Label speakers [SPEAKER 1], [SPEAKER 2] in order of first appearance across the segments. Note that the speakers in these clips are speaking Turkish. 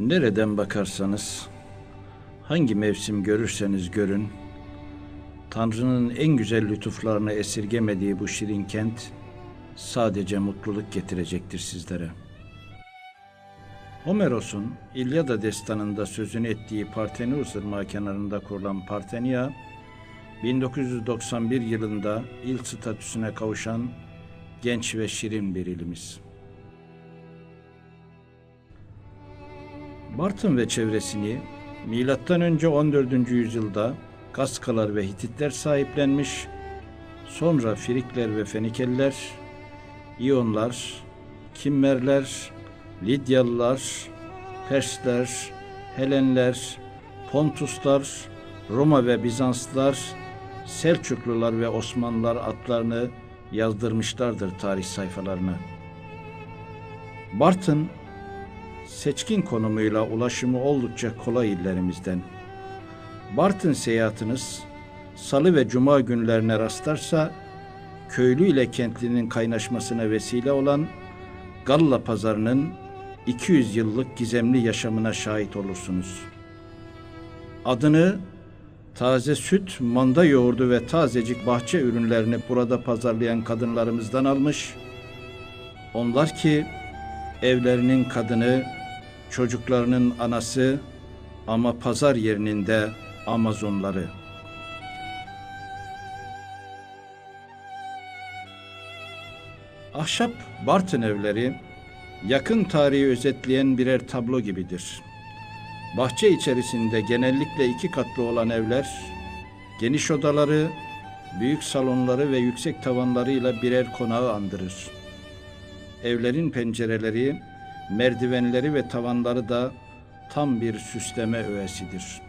[SPEAKER 1] Nereden bakarsanız, hangi mevsim görürseniz görün, Tanrı'nın en güzel lütuflarını esirgemediği bu şirin kent sadece mutluluk getirecektir sizlere. Homeros'un İlyada destanında sözünü ettiği Partenus ırmağı kenarında kurulan Partenia, 1991 yılında il statüsüne kavuşan genç ve şirin bir ilimiz. Bartın ve çevresini önce 14. yüzyılda Gaskalar ve Hititler sahiplenmiş, sonra Frikler ve Fenikeliler, İyonlar, Kimmerler, Lidyalılar, Persler, Helenler, Pontuslar, Roma ve Bizanslılar, Selçuklular ve Osmanlılar adlarını yazdırmışlardır tarih sayfalarına. Bartın seçkin konumuyla ulaşımı oldukça kolay illerimizden. Bartın seyahatiniz salı ve cuma günlerine rastlarsa köylü ile kentlinin kaynaşmasına vesile olan Galla pazarının 200 yıllık gizemli yaşamına şahit olursunuz. Adını taze süt, manda yoğurdu ve tazecik bahçe ürünlerini burada pazarlayan kadınlarımızdan almış. Onlar ki evlerinin kadını, çocuklarının anası ama pazar yerinin de Amazonları. Ahşap Bartın evleri yakın tarihi özetleyen birer tablo gibidir. Bahçe içerisinde genellikle iki katlı olan evler, geniş odaları, büyük salonları ve yüksek tavanlarıyla birer konağı andırır. Evlerin pencereleri, merdivenleri ve tavanları da tam bir süsleme öğesidir.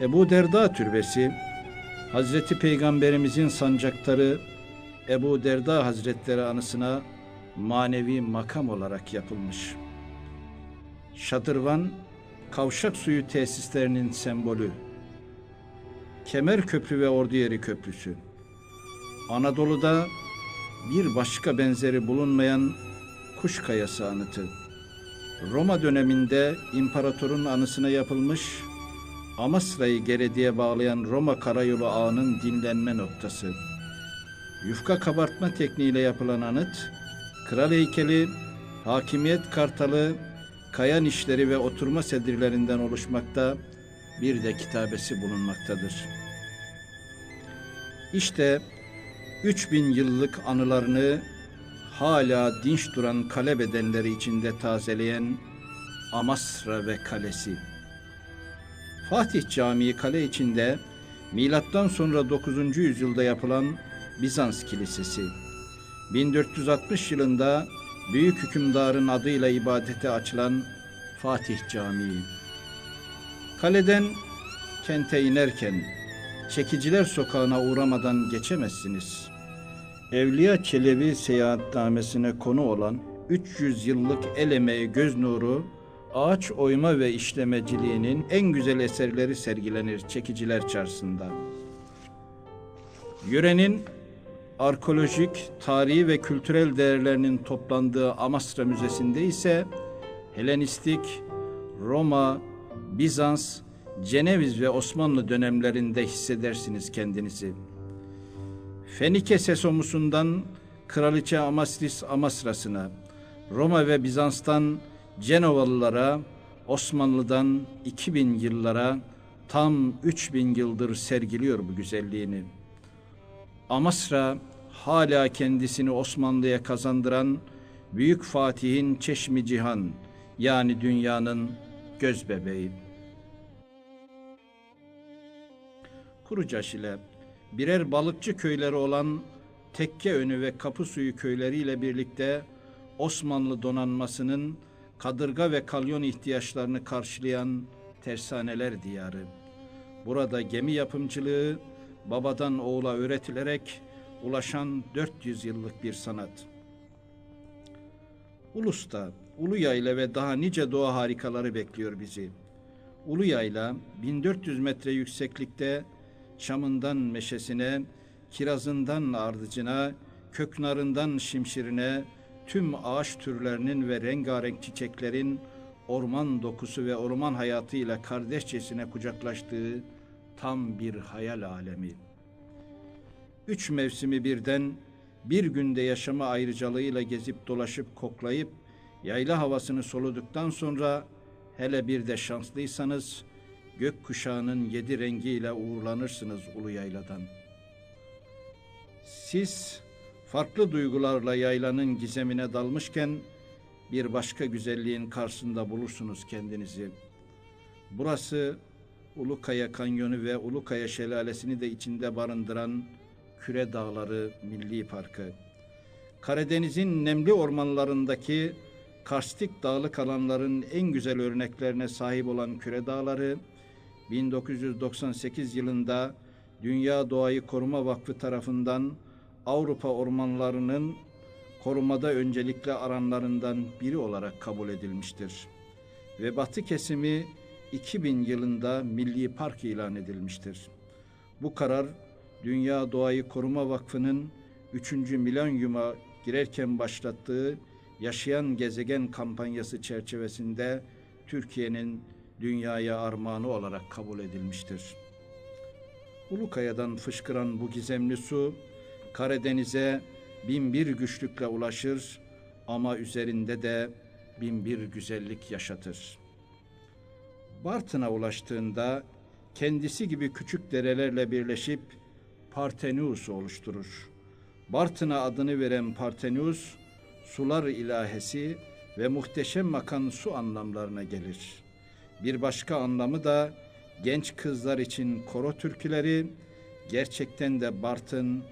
[SPEAKER 1] Ebu Derda Türbesi, Hazreti Peygamberimizin sancaktarı Ebu Derda Hazretleri anısına manevi makam olarak yapılmış. Şadırvan, kavşak suyu tesislerinin sembolü. Kemer Köprü ve Orduyeri Köprüsü. Anadolu'da bir başka benzeri bulunmayan kuş kayası anıtı. Roma döneminde imparatorun anısına yapılmış Amasra'yı Geredi'ye bağlayan Roma karayolu ağının dinlenme noktası. Yufka kabartma tekniğiyle yapılan anıt, kral heykeli, hakimiyet kartalı, kaya nişleri ve oturma sedirlerinden oluşmakta, bir de kitabesi bulunmaktadır. İşte 3000 yıllık anılarını hala dinç duran kale bedenleri içinde tazeleyen Amasra ve kalesi. Fatih Camii kale içinde milattan sonra 9. yüzyılda yapılan Bizans Kilisesi. 1460 yılında büyük hükümdarın adıyla ibadete açılan Fatih Camii. Kaleden kente inerken Çekiciler Sokağı'na uğramadan geçemezsiniz. Evliya Çelebi seyahatnamesine konu olan 300 yıllık el emeği göz nuru, ağaç oyma ve işlemeciliğinin en güzel eserleri sergilenir Çekiciler Çarşısı'nda. Yörenin arkeolojik, tarihi ve kültürel değerlerinin toplandığı Amasra Müzesi'nde ise Helenistik, Roma, Bizans, Ceneviz ve Osmanlı dönemlerinde hissedersiniz kendinizi. Fenike Sesomusundan Kraliçe Amasris Amasrasına, Roma ve Bizans'tan Cenovalılara, Osmanlı'dan 2000 yıllara tam 3000 yıldır sergiliyor bu güzelliğini. Amasra hala kendisini Osmanlı'ya kazandıran Büyük Fatih'in Çeşmi Cihan yani dünyanın göz bebeği. Kurucaş ile birer balıkçı köyleri olan Tekkeönü ve Kapısuyu köyleriyle birlikte Osmanlı donanmasının kadırga ve kalyon ihtiyaçlarını karşılayan tersaneler diyarı. Burada gemi yapımcılığı babadan oğula öğretilerek ulaşan 400 yıllık bir sanat. Ulus'ta Ulu Yayla ve daha nice doğa harikaları bekliyor bizi. Ulu Yayla 1400 metre yükseklikte çamından meşesine, kirazından ardıcına, köknarından şimşirine, tüm ağaç türlerinin ve rengarenk çiçeklerin orman dokusu ve orman hayatıyla kardeşçesine kucaklaştığı tam bir hayal alemi. Üç mevsimi birden bir günde yaşama ayrıcalığıyla gezip dolaşıp koklayıp yayla havasını soluduktan sonra hele bir de şanslıysanız gök kuşağının yedi rengiyle uğurlanırsınız ulu yayladan. Siz farklı duygularla yaylanın gizemine dalmışken bir başka güzelliğin karşısında bulursunuz kendinizi. Burası Ulukaya Kanyonu ve Ulukaya Şelalesi'ni de içinde barındıran Küre Dağları Milli Parkı. Karadeniz'in nemli ormanlarındaki karstik dağlık alanların en güzel örneklerine sahip olan Küre Dağları, 1998 yılında Dünya Doğayı Koruma Vakfı tarafından Avrupa ormanlarının korumada öncelikle aranlarından biri olarak kabul edilmiştir. Ve batı kesimi 2000 yılında Milli Park ilan edilmiştir. Bu karar Dünya Doğayı Koruma Vakfı'nın 3. milenyuma girerken başlattığı Yaşayan Gezegen kampanyası çerçevesinde Türkiye'nin dünyaya armağanı olarak kabul edilmiştir. Ulukaya'dan fışkıran bu gizemli su Karadeniz'e bin güçlükle ulaşır ama üzerinde de bin güzellik yaşatır. Bartın'a ulaştığında kendisi gibi küçük derelerle birleşip Partenus'u oluşturur. Bartın'a adını veren Partenus, sular ilahesi ve muhteşem akan su anlamlarına gelir. Bir başka anlamı da genç kızlar için koro türküleri, gerçekten de Bartın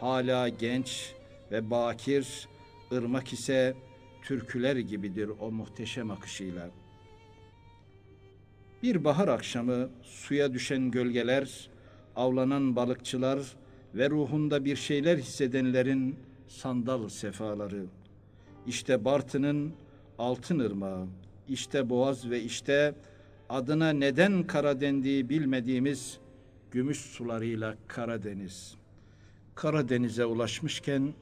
[SPEAKER 1] hala genç ve bakir, ırmak ise türküler gibidir o muhteşem akışıyla. Bir bahar akşamı suya düşen gölgeler, avlanan balıkçılar ve ruhunda bir şeyler hissedenlerin sandal sefaları. İşte Bartın'ın altın ırmağı, işte Boğaz ve işte adına neden kara dendiği bilmediğimiz gümüş sularıyla Karadeniz. Karadeniz'e ulaşmışken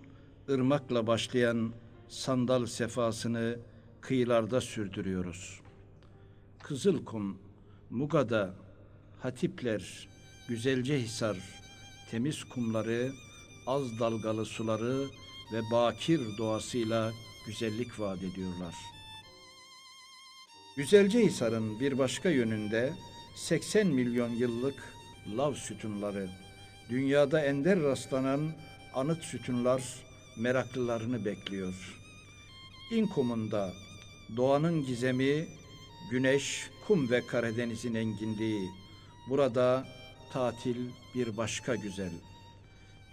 [SPEAKER 1] ırmakla başlayan sandal sefasını kıyılarda sürdürüyoruz. Kızılkum, Mugada, Hatipler, Güzelcehisar, temiz kumları, az dalgalı suları ve bakir doğasıyla güzellik vaat ediyorlar. Güzelcehisar'ın bir başka yönünde 80 milyon yıllık lav sütunları, dünyada ender rastlanan anıt sütunlar meraklılarını bekliyor. İnkum'unda doğanın gizemi, güneş, kum ve Karadeniz'in enginliği. Burada tatil bir başka güzel.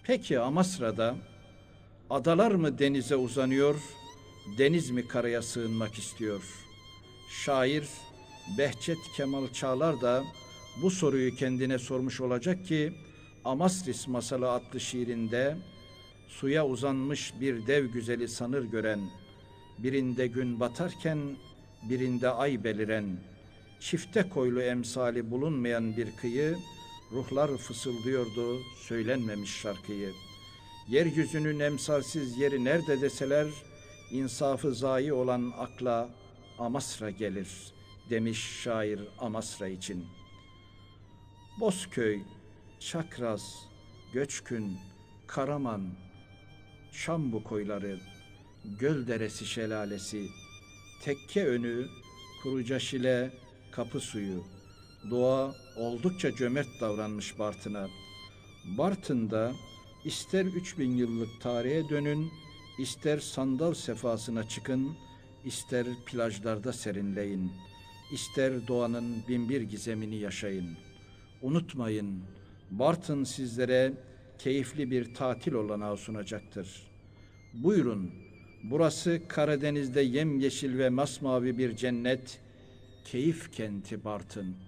[SPEAKER 1] Peki Amasra'da adalar mı denize uzanıyor, deniz mi karaya sığınmak istiyor? Şair Behçet Kemal Çağlar da bu soruyu kendine sormuş olacak ki Amasris Masalı adlı şiirinde suya uzanmış bir dev güzeli sanır gören, birinde gün batarken birinde ay beliren, çifte koylu emsali bulunmayan bir kıyı, ruhlar fısıldıyordu söylenmemiş şarkıyı. Yeryüzünün emsalsiz yeri nerede deseler, insafı zayi olan akla Amasra gelir demiş şair Amasra için. Bozköy, Çakraz, Göçkün, Karaman, Şambu koyları, Gölderesi şelalesi, Tekke önü, Kuruca Şile, Kapı suyu. Doğa oldukça cömert davranmış Bartın'a. Bartın'da ister 3000 yıllık tarihe dönün, ister sandal sefasına çıkın, ister plajlarda serinleyin, ister doğanın binbir gizemini yaşayın. Unutmayın, Bartın sizlere keyifli bir tatil olanağı sunacaktır. Buyurun, burası Karadeniz'de yemyeşil ve masmavi bir cennet, keyif kenti Bartın.''